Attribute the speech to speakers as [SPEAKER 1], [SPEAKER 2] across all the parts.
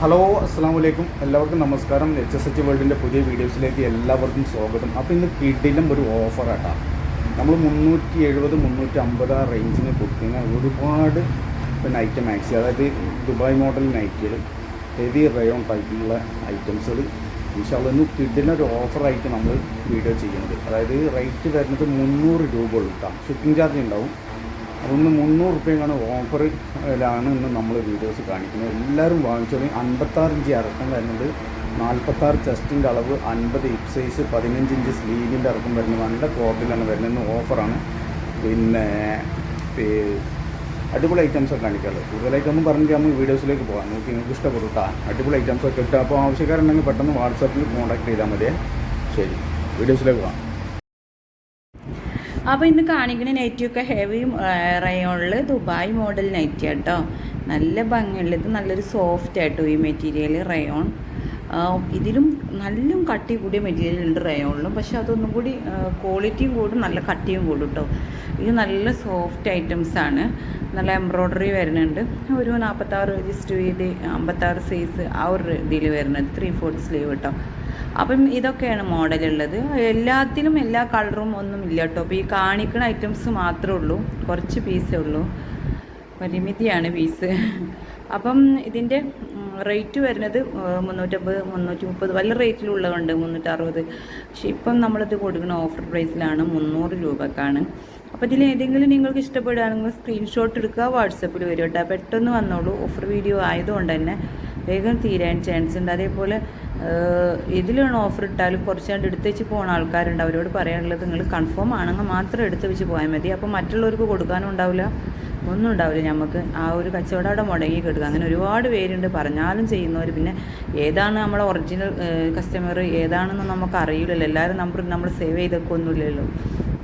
[SPEAKER 1] Hello അസ്സാം വലൈക്കും എല്ലാവർക്കും നമസ്കാരം. എച്ച് എസ് എച്ച് വേൾഡിന്റെ പുതിയ വീഡിയോസിലേക്ക് എല്ലാവർക്കും സ്വാഗതം. അപ്പോൾ ഇന്ന് കിഡിലും ഒരു ഓഫറാട്ടാ നമ്മൾ മുന്നൂറ്റി എഴുപത് മുന്നൂറ്റി അമ്പത് ആ റേഞ്ചിന് കൊടുക്കുന്ന ഒരുപാട് ഐറ്റം മാക്സി അതായത് ദുബായ് മോഡൽ നൈറ്റിൽ ഹെവി റയോൺ ടൈപ്പിലുള്ള ഐറ്റംസുകൾ ഇൻഷാല്ല ഇന്ന് കിഡിന് ഒരു ഓഫറായിട്ട് നമ്മൾ വീഡിയോ ചെയ്യുന്നത്. അതായത് റേറ്റ് വരുന്നത് മുന്നൂറ് രൂപ ഉള്ളൂ ഷിപ്പിംഗ് ചാർജ് ഉണ്ടാവും. അതൊന്ന് മുന്നൂറ് റുപ്യക്കാണ് ഓഫറിലാണ് ഇന്ന് നമ്മൾ വീഡിയോസ് കാണിക്കുന്നത്. എല്ലാവരും വാങ്ങിച്ചോളി. അൻപത്താറ് ഇഞ്ച് ഇറക്കം വരുന്നത് നാൽപ്പത്താറ് ചെസ്റ്റിന്റെ അളവ് അൻപത് ഇപ് സൈസ് പതിനഞ്ച് ഇഞ്ച് സ്ലീവിന്റെ ഇറക്കം വരുന്നത് നല്ല ക്വാളിറ്റിയിലാണ് വരുന്നത്. ഓഫറാണ്. പിന്നെ അടിപൊളി ഐറ്റംസ് ഒക്കെ കാണിക്കാറ് കൂടുതലായിട്ടൊന്നും പറഞ്ഞിട്ട് നമ്മൾ വീഡിയോസിലേക്ക് പോകാം. നോക്കി നിങ്ങൾക്ക് ഇഷ്ടപ്പെടും കേട്ടോ അടിപൊളി ഐറ്റംസ് ഒക്കെ കിട്ടുക. അപ്പോൾ ആവശ്യക്കാരുണ്ടെങ്കിൽ പെട്ടെന്ന് വാട്സാപ്പിൽ കോൺടാക്ട് ചെയ്താൽ മതിയേ. ശരി. വീഡിയോസിലേക്ക് പോകാം.
[SPEAKER 2] അപ്പോൾ ഇന്ന് കാണിക്കുന്ന നൈറ്റിയൊക്കെ ഹെവി റയോണിൽ ദുബായ് മോഡൽ നൈറ്റി കേട്ടോ നല്ല ഭംഗിയുള്ള ഇത് നല്ലൊരു സോഫ്റ്റ് ആയിട്ടോ ഈ മെറ്റീരിയൽ റയോൺ ഇതിലും നല്ലും കട്ടി കൂടിയ മെറ്റീരിയൽ ഉണ്ട് റയോണിലും പക്ഷെ അതൊന്നും കൂടി ക്വാളിറ്റിയും കൂടും നല്ല കട്ടിയും കൂടും കേട്ടോ ഇത് നല്ല സോഫ്റ്റ് ഐറ്റംസ് ആണ്. നല്ല എംബ്രോയ്ഡറി വരുന്നുണ്ട്. ഒരു നാൽപ്പത്താറ് രജിസ്റ്റർ ചെയ്ത് അമ്പത്താറ് സൈസ് ആ ഒരു ഇതിൽ വരുന്നത് ത്രീ ഫോർത്ത് സ്ലീവ് കേട്ടോ അപ്പം ഇതൊക്കെയാണ് മോഡലുള്ളത് എല്ലാത്തിലും എല്ലാ കളറും ഒന്നും ഇല്ല കേട്ടോ. അപ്പോൾ ഈ കാണിക്കുന്ന ഐറ്റംസ് മാത്രമേ ഉള്ളൂ. കുറച്ച് പീസേ ഉള്ളൂ. പരിമിതിയാണ് പീസ് അപ്പം ഇതിന്റെ റേറ്റ് വരുന്നത് മുന്നൂറ്റമ്പത് മുന്നൂറ്റി മുപ്പത് വല്ല റേറ്റിലുള്ളതുണ്ട് മുന്നൂറ്ററുപത്. പക്ഷേ ഇപ്പം നമ്മളിത് കൊടുക്കുന്ന ഓഫർ പ്രൈസിലാണ് മുന്നൂറ് രൂപക്കാണ്. അപ്പോൾ ഇതിൽ ഏതെങ്കിലും നിങ്ങൾക്ക് ഇഷ്ടപ്പെടുകയാണെങ്കിൽ സ്ക്രീൻഷോട്ട് എടുക്കുക വാട്സപ്പിൽ വരും കേട്ടോ. പെട്ടെന്ന് വന്നോളൂ. ഓഫർ വീഡിയോ ആയതുകൊണ്ട് തന്നെ വേഗം തീരാൻ ചാൻസ് ഉണ്ട്. അതേപോലെ ഇതിലാണ് ഓഫർ ഇട്ടാലും കുറച്ച് കണ്ട് എടുത്ത് വെച്ച് പോകുന്ന ആൾക്കാരുണ്ട്. അവരോട് പറയാനുള്ളത് നിങ്ങൾ കൺഫേം ആണെങ്കിൽ മാത്രം എടുത്ത് വെച്ച് പോയാൽ മതി. അപ്പോൾ മറ്റുള്ളവർക്ക് കൊടുക്കാനും ഉണ്ടാവില്ല. ഒന്നും ഉണ്ടാവില്ല നമുക്ക് ആ ഒരു കച്ചവടം അവിടെ മുടങ്ങി കിടക്കുക അങ്ങനെ ഒരുപാട് പേരുണ്ട്. പറഞ്ഞാലും ചെയ്യുന്നവർ പിന്നെ ഏതാണ് നമ്മളെ ഒറിജിനൽ കസ്റ്റമർ ഏതാണെന്ന് നമുക്ക് അറിയില്ലല്ലോ. എല്ലാവരും നമ്പർ നമ്മൾ സേവ് ചെയ്തൊക്കെ ഒന്നുമില്ലല്ലോ.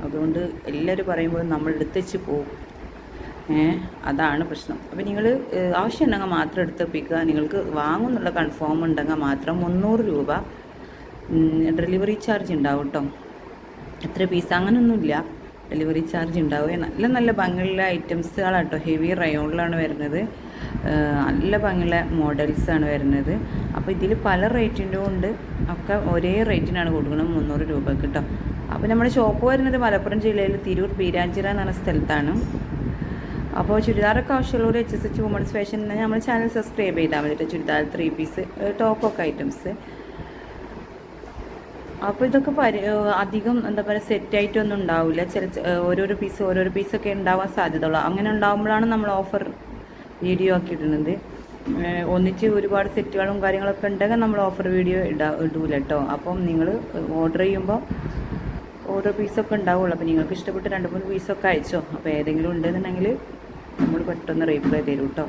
[SPEAKER 2] അതുകൊണ്ട് എല്ലാവരും പറയുമ്പോഴും നമ്മൾ എടുത്ത് വെച്ച് പോകും അതാണ് പ്രശ്നം. അപ്പോൾ നിങ്ങൾ ആവശ്യമുണ്ടെങ്കിൽ മാത്രം എടുത്ത് നിങ്ങൾക്ക് വാങ്ങുന്നുള്ള കൺഫേം ഉണ്ടെങ്കിൽ മാത്രം മുന്നൂറ് രൂപ ഡെലിവറി ചാർജ് ഉണ്ടാവും കേട്ടോ എത്ര പീസ് അങ്ങനെയൊന്നുമില്ല ഡെലിവറി ചാർജ് ഉണ്ടാവുക നല്ല നല്ല ഭംഗിയുള്ള ഐറ്റംസുകളാണ് കേട്ടോ ഹെവി റയോണിലാണ് വരുന്നത്. നല്ല ഭംഗിയുള്ള മോഡൽസാണ് വരുന്നത്. അപ്പോൾ ഇതിൽ പല റേറ്റിന്റെ ഉണ്ട്. ഒക്കെ ഒരേ റേറ്റിനാണ് കൊടുക്കുന്നത്. മുന്നൂറ് രൂപ കേട്ടോ അപ്പോൾ നമ്മുടെ ഷോപ്പ് വരുന്നത് മലപ്പുറം ജില്ലയിൽ തിരൂർ പീരാഞ്ചിറ എന്ന് പറഞ്ഞ സ്ഥലത്താണ്. അപ്പോൾ ചുരിദാറൊക്കെ ആവശ്യമുള്ളവർ H S H women's fashion നമ്മൾ ചാനൽ സബ്സ്ക്രൈബ് ചെയ്താൽ മതി ചുരിദാർ ത്രീ പീസ് ടോപ്പൊക്കെ ഐറ്റംസ് അപ്പോൾ ഇതൊക്കെ പരി അധികം എന്താ പറയുക സെറ്റായിട്ടൊന്നും ഉണ്ടാവില്ല. ചില ഓരോരോ പീസ് ഓരോരോ പീസൊക്കെ ഉണ്ടാവാൻ സാധ്യതയുള്ളൂ. അങ്ങനെ ഉണ്ടാകുമ്പോഴാണ് നമ്മൾ ഓഫർ വീഡിയോ ആക്കി ഇടുന്നത് ഒന്നിച്ച് ഒരുപാട് സെറ്റുകളും കാര്യങ്ങളൊക്കെ ഉണ്ടെങ്കിൽ നമ്മൾ ഓഫർ വീഡിയോ ഇടാ ഇടൂല കേട്ടോ അപ്പം നിങ്ങൾ ഓർഡർ ചെയ്യുമ്പോൾ ഓരോ പീസൊക്കെ ഉണ്ടാവുള്ളൂ. അപ്പോൾ നിങ്ങൾക്ക് ഇഷ്ടപ്പെട്ട് രണ്ട് മൂന്ന് പീസൊക്കെ അയച്ചോ. അപ്പോൾ ഏതെങ്കിലും ഉണ്ടെന്നുണ്ടെങ്കിൽ നമ്മൾ പെട്ടെന്ന് റീപ്ലൈ തരും കേട്ടോ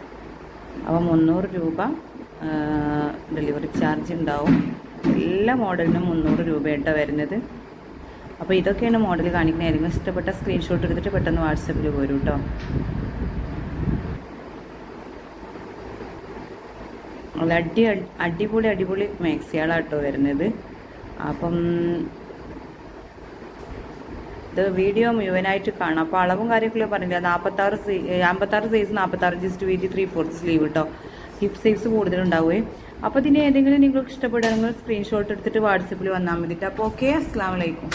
[SPEAKER 2] അപ്പോൾ മുന്നൂറ് രൂപ ഡെലിവറി ചാർജ് ഉണ്ടാവും. എല്ലാ മോഡലിനും മുന്നൂറ് രൂപയായിട്ടാണ് വരുന്നത്. അപ്പോൾ ഇതൊക്കെയാണ് മോഡൽ കാണിക്കുന്നത്. ഏതെങ്കിലും ഇഷ്ടപ്പെട്ട സ്ക്രീൻഷോട്ട് എടുത്തിട്ട് പെട്ടെന്ന് വാട്സപ്പിൽ പോരും കേട്ടോ അടി അടിപൊളി അടിപൊളി മാക്സികളാട്ടോ വരുന്നത്. അപ്പം ഇത് വീഡിയോ മുഴുവനായിട്ട് കാണാം. അപ്പോൾ അളവും കാര്യങ്ങളൊക്കെ പറഞ്ഞില്ല? നാൽപ്പത്താറ് സൈ അമ്പത്താറ് സൈസ് നാൽപ്പത്താറ് ജസ്റ്റ് വീതി ത്രീ ഫോർത്ത് സ്ലീവ് കേട്ടോ ഹിപ്പ് സൈസ് കൂടുതലുണ്ടാവുമേ അപ്പോൾ ഇതിന് ഏതെങ്കിലും നിങ്ങൾക്ക് ഇഷ്ടപ്പെടുകയാണെങ്കിൽ സ്ക്രീൻഷോട്ട് എടുത്തിട്ട് വാട്സപ്പിൽ വന്നാൽ മതി അപ്പോൾ ഓക്കെ അസ്സാം വലൈക്കും